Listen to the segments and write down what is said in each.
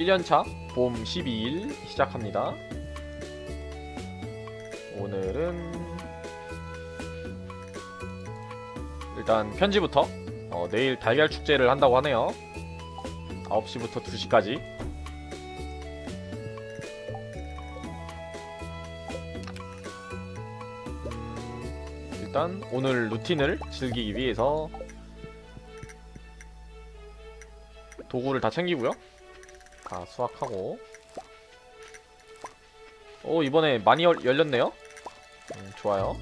1년차 봄 12일 시작합니다. 오늘은 일단 편지부터 어, 내일 달걀 축제를 한다고 하네요. 9시부터 2시까지. 음, 일단 오늘 루틴을 즐기기 위해서 도구를 다 챙기고요. 다 수확하고. 오 이번에 많이 열, 열렸네요? 음, 좋아요.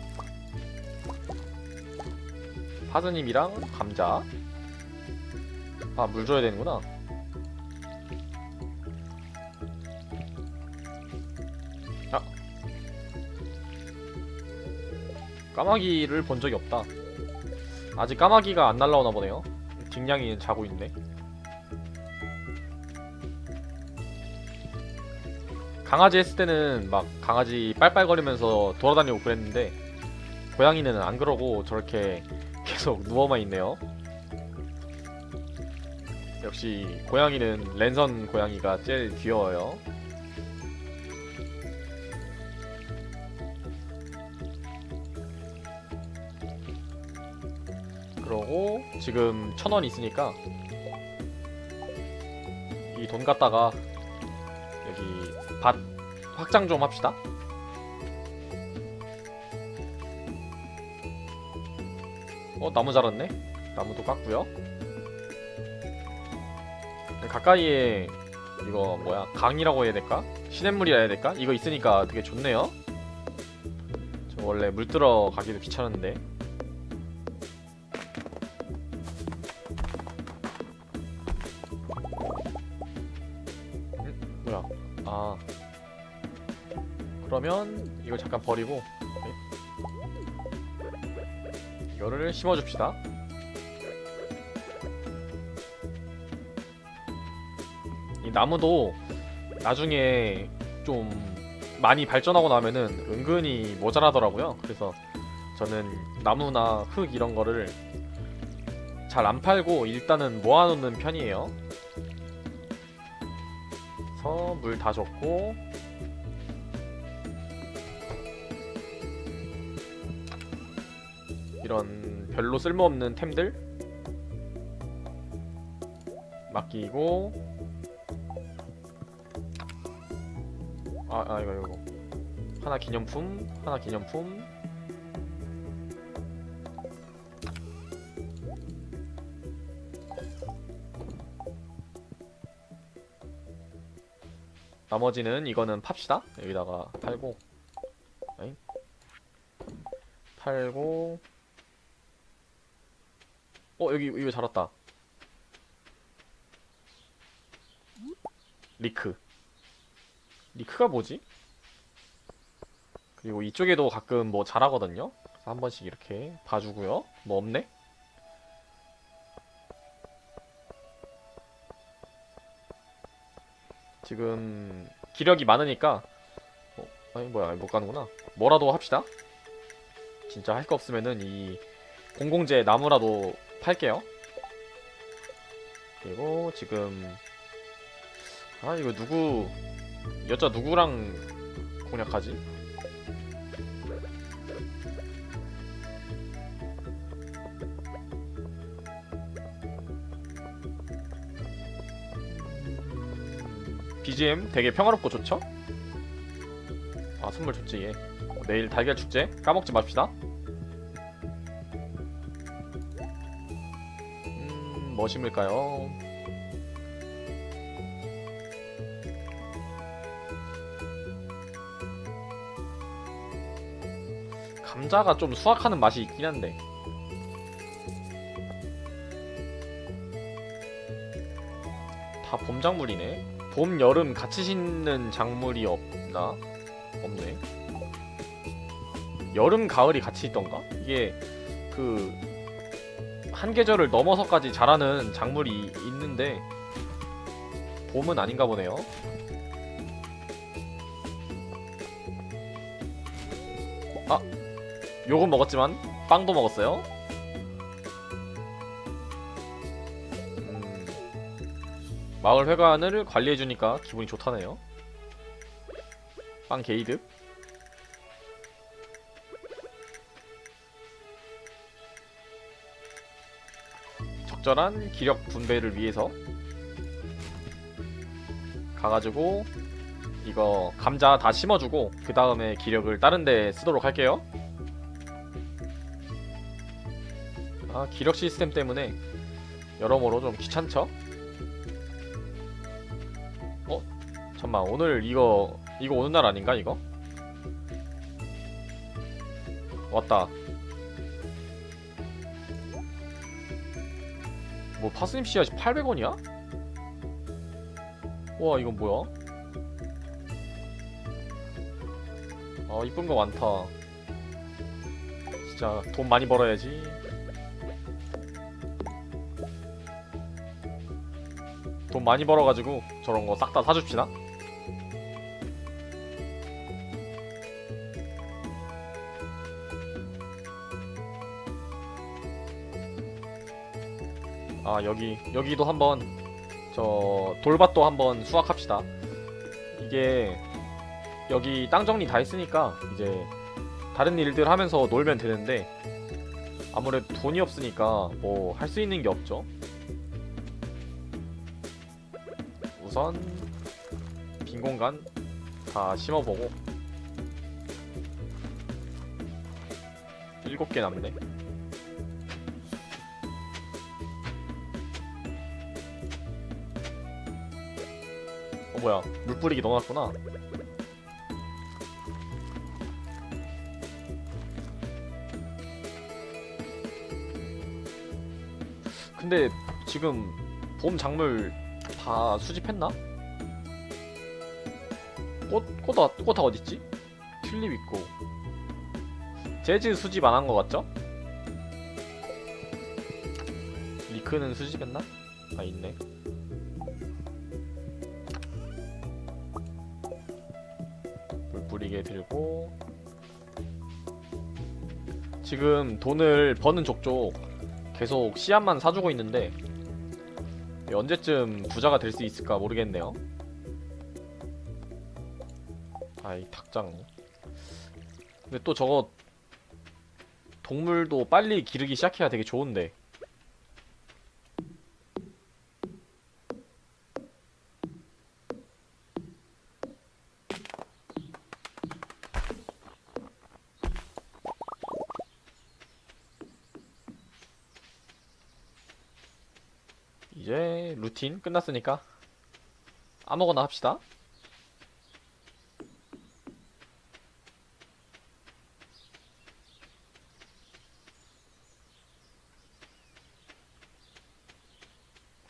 파스님이랑 감자. 아 물 줘야 되는구나. 아. 까마귀를 본 적이 없다. 아직 까마귀가 안 날라오나 보네요. 딩냥이는 자고 있네 강아지 했을 때는 막 강아지 빨빨거리면서 돌아다니고 그랬는데 고양이는 안 그러고 저렇게 계속 누워만 있네요. 역시 고양이는 랜선 고양이가 제일 귀여워요. 그러고 지금 천 원 있으니까 이 돈 갖다가 확장 좀 합시다. 어 나무 자랐네. 나무도 깎고요. 가까이에 이거 뭐야 강이라고 해야 될까? 시냇물이라 해야 될까? 이거 있으니까 되게 좋네요. 저 원래 물 들어 가기도 귀찮은데. 그러면 이걸 잠깐 버리고 네. 이거를 심어줍시다. 이 나무도 나중에 좀 많이 발전하고 나면은 은근히 모자라더라고요. 그래서 저는 나무나 흙 이런 거를 잘 안 팔고 일단은 모아놓는 편이에요. 그래서 물 다 줬고 이런 별로 쓸모없는 템들 맡기고. 아, 아 이거 이거. 하나 기념품 하나 기념품. 나머지는 이거는 팝시다. 여기다가 팔고. 에잉? 팔고 어 여기 이거 자랐다. 리크. 리크가 뭐지? 그리고 이쪽에도 가끔 뭐 자라거든요? 그래서 한 번씩 이렇게 봐주고요. 뭐 없네? 지금 기력이 많으니까 어, 아니 뭐야 못 가는구나. 뭐라도 합시다. 진짜 할 거 없으면은 이 공공재 나무라도 팔게요. 그리고 지금 아 이거 누구 여자 누구랑 공략하지? BGM 되게 평화롭고 좋죠? 아 선물 좋지 얘. 어, 내일 달걀 축제 까먹지 맙시다. 뭐 심을까요? 감자가 좀 수확하는 맛이 있긴 한데 다 봄 작물이네 봄, 여름 같이 심는 작물이 없나? 없네 여름, 가을이 같이 있던가? 이게 그 한 계절을 넘어서까지 자라는 작물이 있는데 봄은 아닌가 보네요. 아, 요건 먹었지만 빵도 먹었어요. 음, 마을 회관을 관리해주니까 기분이 좋다네요. 빵 게이득. 적절한 기력 분배를 위해서 가가지고 이거 감자 다 심어주고 그 다음에 기력을 다른 데 쓰도록 할게요. 아 기력 시스템 때문에 여러모로 좀 귀찮죠? 어? 잠만 오늘 이거 이거 오는 날 아닌가 이거? 왔다 뭐 파스님 씨앗이 800원이야? 와 이건 뭐야? 아 이쁜 거 많다 진짜 돈 많이 벌어야지 돈 많이 벌어가지고 저런 거 싹 다 사줍시다 아 여기 여기도 한번 저 돌밭도 한번 수확합시다. 이게 여기 땅 정리 다 했으니까 이제 다른 일들 하면서 놀면 되는데 아무래도 돈이 없으니까 뭐 할 수 있는 게 없죠. 우선 빈 공간 다 심어보고 일곱 개 남네 뭐야 물 뿌리기 넣어놨구나 근데 지금 봄 작물 다 수집했나? 꽃, 꽃, 꽃, 꽃다 어딨지? 튤립 있고 재즈 수집 안한거 같죠? 리크는 수집했나? 아 있네 물 뿌리게 들고 지금 돈을 버는 족족 계속 씨앗만 사주고 있는데 언제쯤 부자가 될 수 있을까 모르겠네요. 아이 닭장. 근데 또 저거 동물도 빨리 기르기 시작해야 되게 좋은데. 이제 루틴 끝났으니까 아무거나 합시다.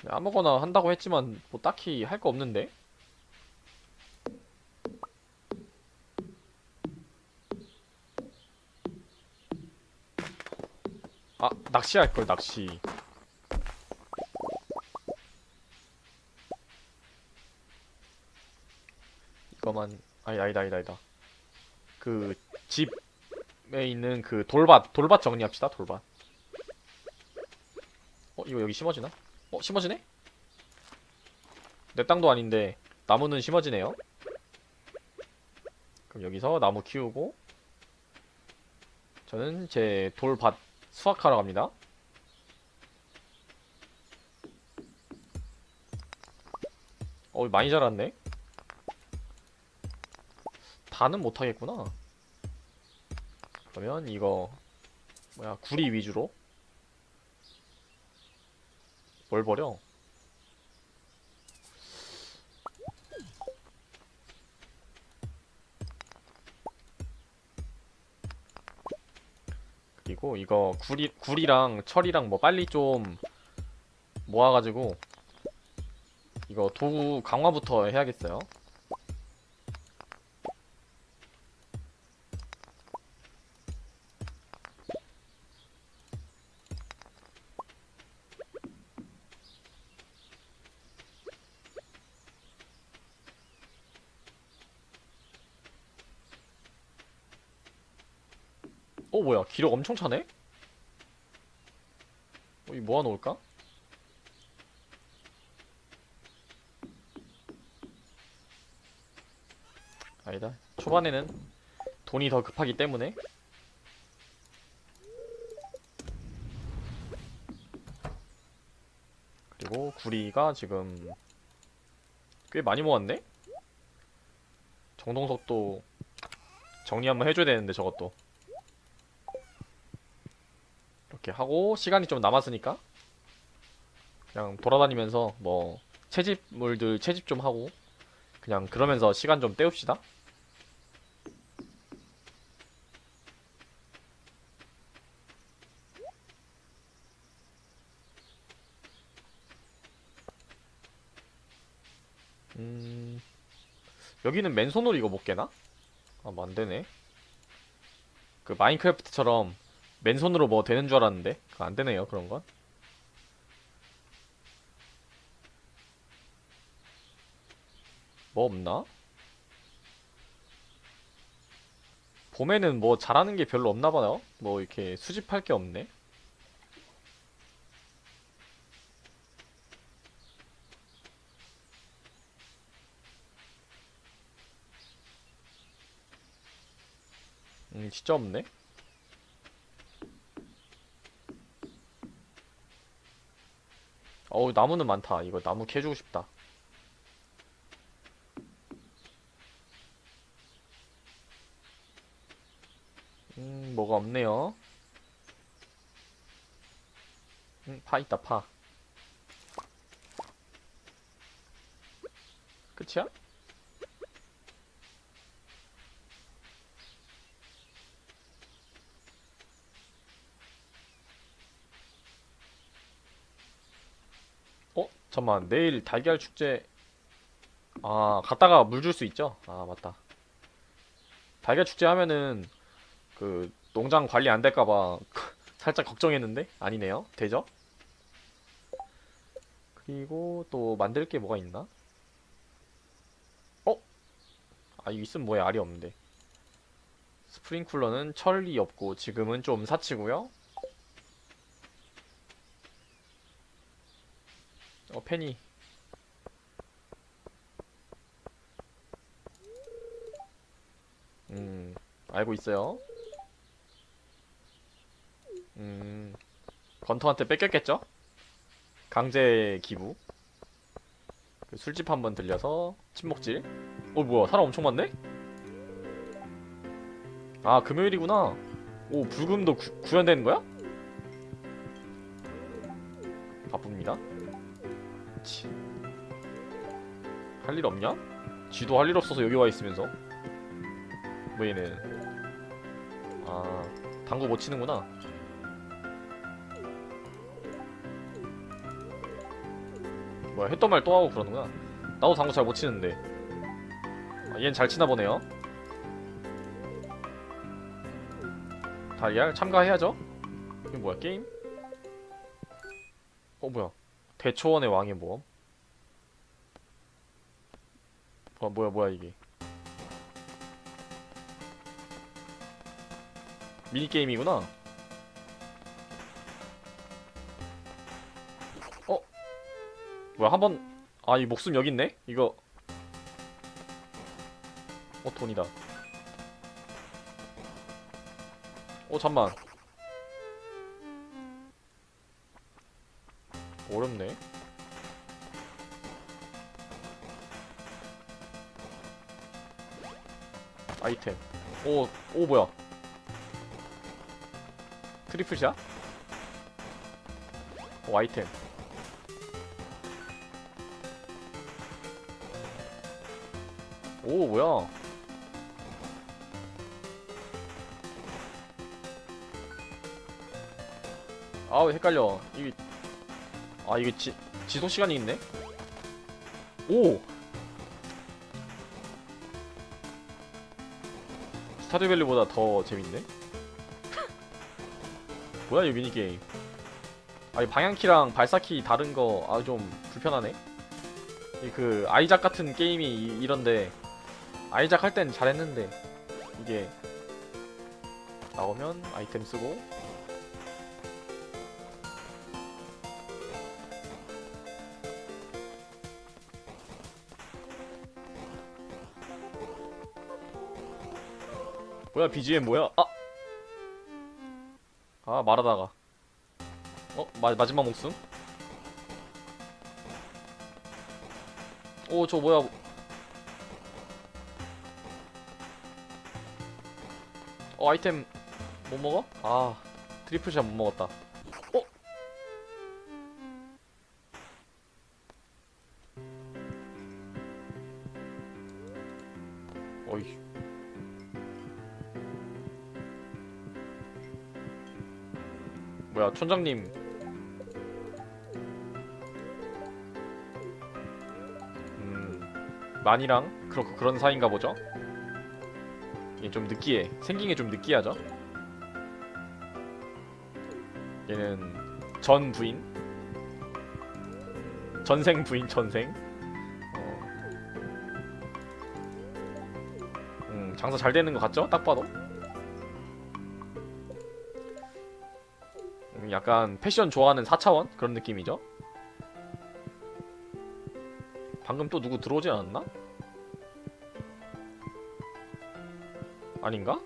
아무거나 한다고 했지만 뭐 딱히 할 거 없는데. 아 낚시할 걸 낚시. 이거만 아니 아니다 아니다 아니다. 그 집에 있는 그 돌밭 돌밭 정리합시다 돌밭. 어 이거 여기 심어지나? 어 심어지네? 내 땅도 아닌데 나무는 심어지네요. 그럼 여기서 나무 키우고 저는 제 돌밭 수확하러 갑니다. 어 많이 자랐네 다는 못하겠구나. 그러면 이거 뭐야 구리 위주로 뭘 버려? 그리고 이거 구리 구리랑 철이랑 뭐 빨리 좀 모아가지고 이거 도구 강화부터 해야겠어요. 뭐야 기력 엄청 차네? 어, 이 뭐 모아놓을까? 아니다 초반에는 돈이 더 급하기 때문에 그리고 구리가 지금 꽤 많이 모았네? 정동석도 정리 한번 해줘야 되는데 저것도 이렇게 하고 시간이 좀 남았으니까 그냥 돌아다니면서 뭐 채집물들 채집 좀 하고 그냥 그러면서 시간 좀 때웁시다 음 여기는 맨손으로 이거 못 깨나? 아, 뭐 안되네. 그 마인크래프트처럼 맨손으로 뭐 되는 줄 알았는데 그거 안되네요 그런 건. 뭐 없나? 봄에는 뭐 잘하는 게 별로 없나 봐요. 뭐 이렇게 수집할 게 없네. 음, 진짜 없네. 어우, 나무는 많다. 이거 나무 캐주고 싶다. 음, 뭐가 없네요. 음, 파 있다, 파. 끝이야? 어? 잠깐만 내일 달걀 축제 아 갔다가 물 줄 수 있죠? 아 맞다 달걀 축제 하면은 그 농장 관리 안 될까봐 살짝 걱정했는데 아니네요 되죠? 그리고 또 만들 게 뭐가 있나? 어? 아 이거 있으면 뭐야 알이 없는데 스프링쿨러는 철이 없고 지금은 좀 사치고요 어 페니 음 알고 있어요 음 건터한테 뺏겼겠죠? 강제 기부 그 술집 한번 들려서 침묵질 어 뭐야 사람 엄청 많네? 아 금요일이구나 오 불금도 구, 구현되는 거야? 할 일 없냐? 쥐도 할 일 없어서 여기 와 있으면서. 뭐 얘는 아 당구 못 치는구나. 뭐야 했던 말 또 하고 그러는구나. 나도 당구 잘 못 치는데. 아, 얘는 잘 치나 보네요. 달걀 참가해야죠? 이거 뭐야 게임? 어 뭐야 대초원의 왕의 모험? 어 뭐야 뭐야 이게? 미니게임이구나. 어? 뭐야 한번 아 이 목숨 여기 있네? 이거. 어 돈이다. 어 잠만 어렵네. 아이템. 오, 오 뭐야? 트리플샷? 오 아이템. 오 뭐야? 아우 헷갈려. 이게 아 이게 지, 지속 시간이 있네? 오! 스타듀밸리보다 더 재밌네? 뭐야 이 미니게임? 아이 방향키랑 발사키 다른 거 아 좀 불편하네? 이그 아이작 같은 게임이 이, 이런데 아이작 할 땐 잘했는데 이게 나오면 아이템 쓰고 뭐야 BGM 뭐야? 아, 아 말하다가 어 마, 마지막 목숨? 오 저 뭐야? 어 아이템 못 먹어? 아 트리플샷 못 먹었다. 촌장님 음 만이랑 그렇고 그런 사이인가 보죠? 얘좀 느끼해 생긴 게 좀 느끼하죠? 얘는 전 부인 전생 부인 전생 어. 음 장사 잘 되는 것 같죠? 딱 봐도 약간 패션 좋아하는 4차원 그런 느낌이죠 방금 또 누구 들어오지 않았나? 아닌가?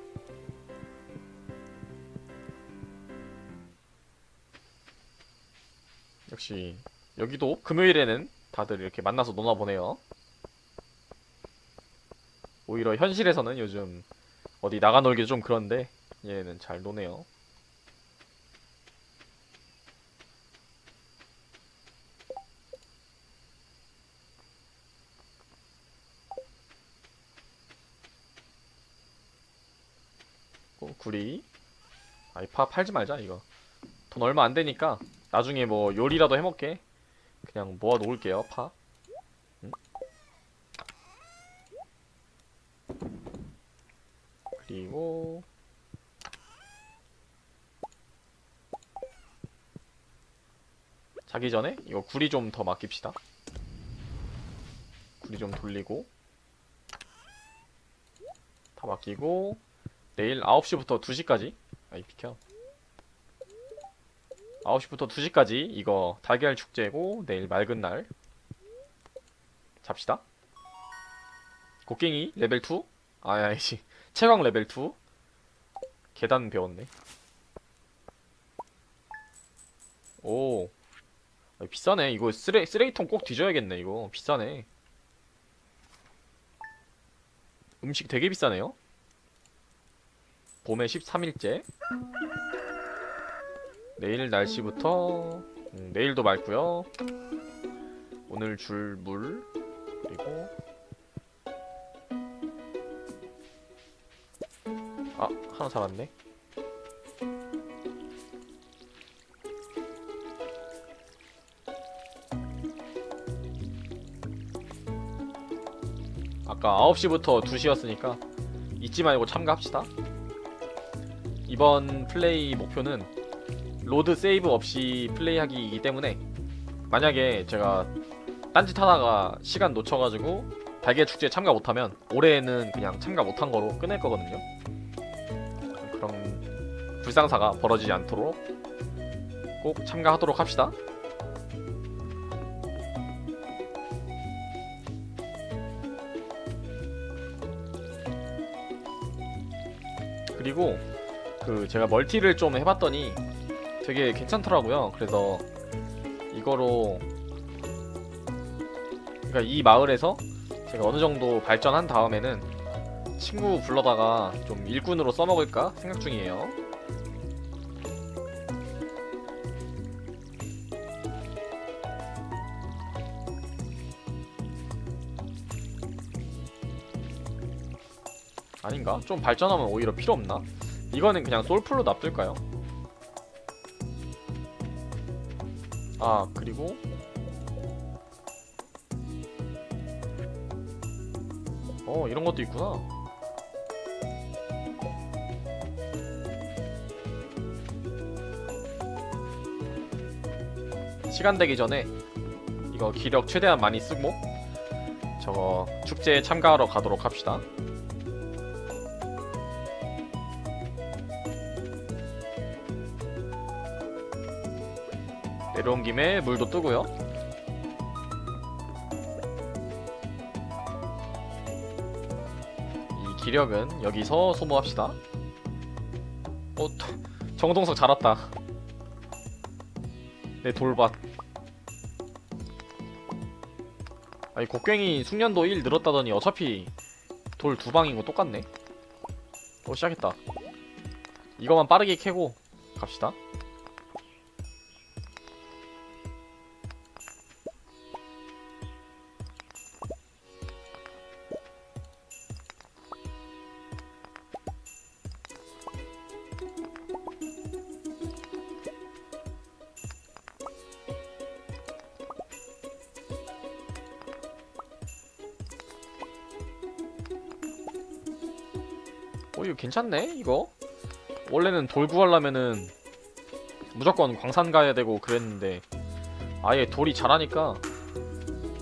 역시 여기도 금요일에는 다들 이렇게 만나서 노나 보네요. 오히려 현실에서는 요즘 어디 나가 놀기 좀 그런데 얘는 잘 노네요. 구리. 아이 파 팔지 말자 이거. 돈 얼마 안 되니까 나중에 뭐 요리라도 해먹게. 그냥 모아 놓을게요 파. 응? 그리고 자기 전에 이거 구리 좀 더 맡깁시다. 구리 좀 돌리고 다 맡기고 내일 9시부터 2시까지? 아이 비켜. 9시부터 2시까지 이거 달걀 축제고 내일 맑은 날 잡시다. 곡괭이 레벨 2 아야이씨. 채광 레벨 2 계단 배웠네. 오. 아, 비싸네. 이거 쓰레, 쓰레기통 꼭 뒤져야겠네 이거. 비싸네. 음식 되게 비싸네요 봄의 13일째. 내일 날씨부터 음, 내일도 맑고요. 오늘 줄 물 그리고 아 하나 살았네. 아까 9시부터 2시였으니까 잊지 말고 참가합시다 이번 플레이 목표는 로드 세이브 없이 플레이하기이기 때문에 만약에 제가 딴짓 하다가 시간 놓쳐가지고 달걀 축제 참가 못하면 올해는 그냥 참가 못한 거로 끝낼 거거든요. 그런 불상사가 벌어지지 않도록 꼭 참가하도록 합시다. 그리고 그 제가 멀티를 좀 해봤더니 되게 괜찮더라고요. 그래서 이거로 그러니까 이 마을에서 제가 어느 정도 발전한 다음에는 친구 불러다가 좀 일꾼으로 써먹을까 생각 중이에요. 아닌가? 좀 발전하면 오히려 필요 없나? 이거는 그냥 솔플로 놔둘까요? 아 그리고? 어 이런 것도 있구나. 시간 되기 전에 이거 기력 최대한 많이 쓰고 저거 축제에 참가하러 가도록 합시다 내려온 김에 물도 뜨고요. 이 기력은 여기서 소모합시다. 어, 정동석 잘 왔다. 내 돌밭. 아니 곡괭이 숙련도 1 늘었다더니 어차피 돌 두 방인 거 똑같네. 어 시작했다. 이거만 빠르게 캐고 갑시다. 괜찮네 이거. 원래는 돌 구하려면은 무조건 광산 가야 되고 그랬는데 아예 돌이 잘하니까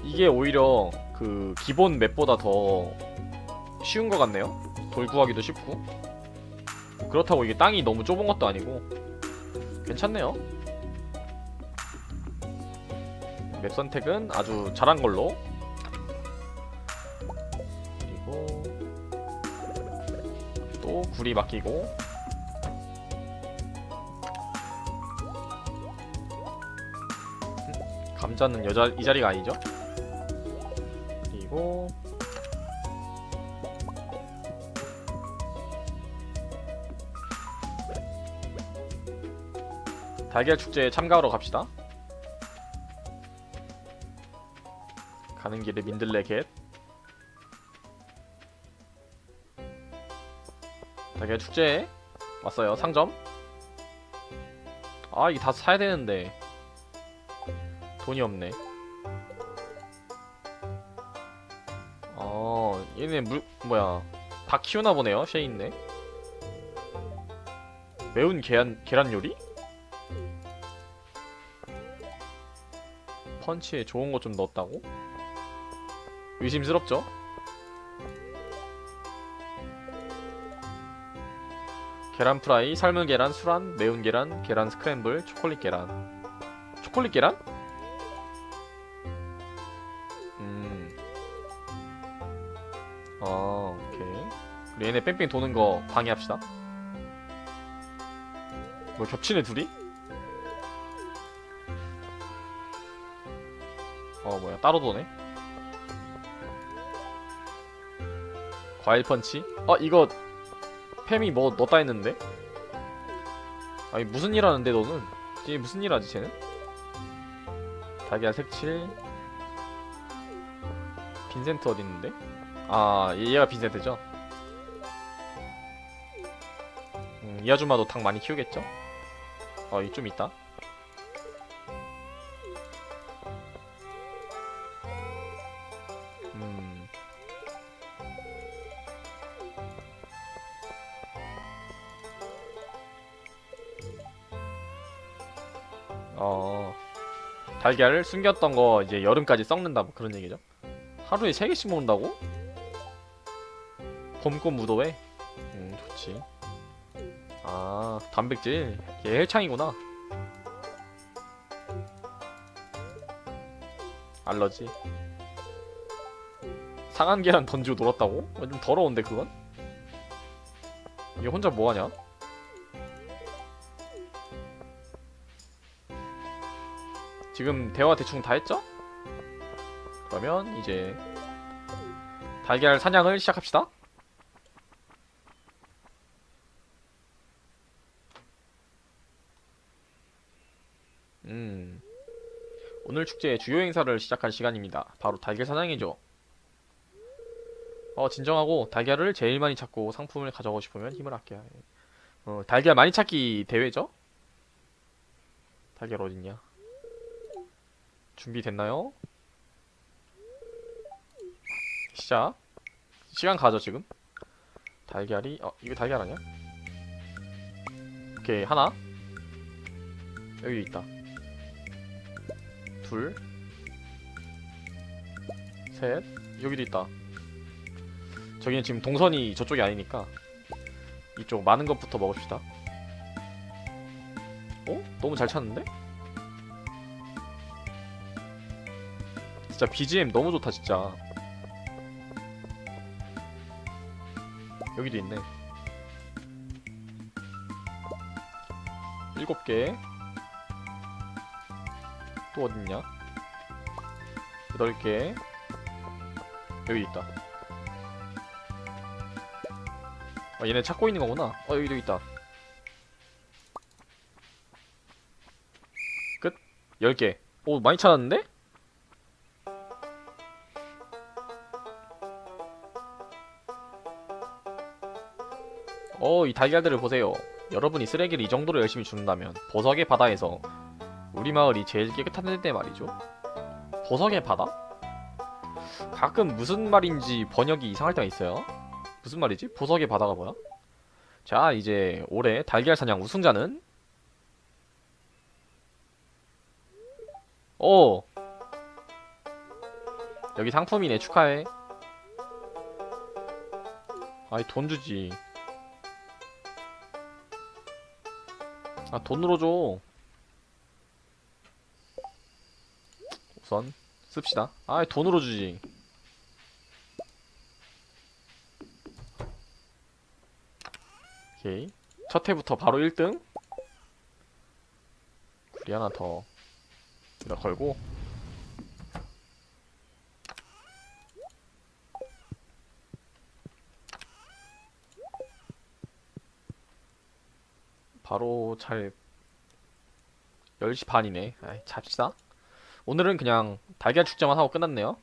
이게 오히려 그 기본 맵보다 더 쉬운 것 같네요. 돌 구하기도 쉽고. 그렇다고 이게 땅이 너무 좁은 것도 아니고 괜찮네요. 맵 선택은 아주 잘한 걸로 맡기고 음, 감자는 여자 이 자리가 아니죠? 그리고 달걀 축제에 참가하러 갑시다. 가는 길에 민들레 겟 달걀 축제에 왔어요. 상점. 아 이게 다 사야 되는데 돈이 없네. 어 얘네 물 뭐야 다 키우나 보네요. 쉐인네. 매운 계란 계란 요리? 펀치에 좋은 거좀 넣었다고? 의심스럽죠? 계란 프라이, 삶은 계란, 술안, 매운 계란, 계란 스크램블, 초콜릿 계란. 초콜릿 계란? 음. 아, 오케이. 우리 얘네 뺑뺑 도는 거 방해합시다. 뭐 겹치네 둘이? 어 뭐야 따로 도네? 과일 펀치? 어 이거 팸이 뭐 넣었다 했는데? 아니 무슨 일 하는데 너는? 얘 무슨 일 하지 쟤는? 달걀 색칠 빈센트 어디 있는데? 아 얘- 얘가 빈센트죠? 음, 이 아줌마도 닭 많이 키우겠죠? 어, 이좀 있다. 달걀을 숨겼던 거 이제 여름까지 썩는다 뭐 그런 얘기죠. 하루에 3개씩 먹는다고? 봄꽃 무도회? 음, 좋지. 아, 단백질. 얘 헬창이구나. 알러지. 상한 계란 던지고 놀았다고? 어, 좀 더러운데 그건? 얘 혼자 뭐하냐? 지금 대화 대충 다 했죠? 그러면 이제 달걀 사냥을 시작합시다. 음. 오늘 축제의 주요 행사를 시작할 시간입니다. 바로 달걀 사냥이죠. 어, 진정하고 달걀을 제일 많이 찾고 상품을 가져가고 싶으면 힘을 아껴야 해. 어, 달걀 많이 찾기 대회죠? 달걀 어딨냐? 준비됐나요? 시작. 시간 가죠, 지금. 달걀이, 어, 이거 달걀 아니야? 오케이, 하나. 여기 있다. 둘, 셋, 여기도 있다. 저기는 지금 동선이 저쪽이 아니니까 이쪽 많은 것부터 먹읍시다. 어? 너무 잘 찾는데? 진짜 BGM 너무 좋다 진짜. 여기도 있네. 일곱 개. 또 어딨냐? 여덟 개. 여기 있다. 아, 얘네 찾고 있는 거구나. 어, 여기도 있다. 끝. 열 개. 오, 많이 찾았는데? 이 달걀들을 보세요. 여러분이 쓰레기를 이 정도로 열심히 줍는다면 보석의 바다에서 우리 마을이 제일 깨끗한 데인데 말이죠. 보석의 바다? 가끔 무슨 말인지 번역이 이상할 때가 있어요. 무슨 말이지? 보석의 바다가 뭐야? 자, 이제 올해 달걀 사냥 우승자는 오! 여기 상품이네. 축하해. 아이, 돈 주지. 아 돈으로 줘. 우선 씁시다. 아 돈으로 주지. 오케이. 첫 회부터 바로 1등. 구리 하나 더. 여기다 걸고 바로 잘 10시 반이네. 아이, 잡시다. 오늘은 그냥 달걀 축제만 하고 끝났네요.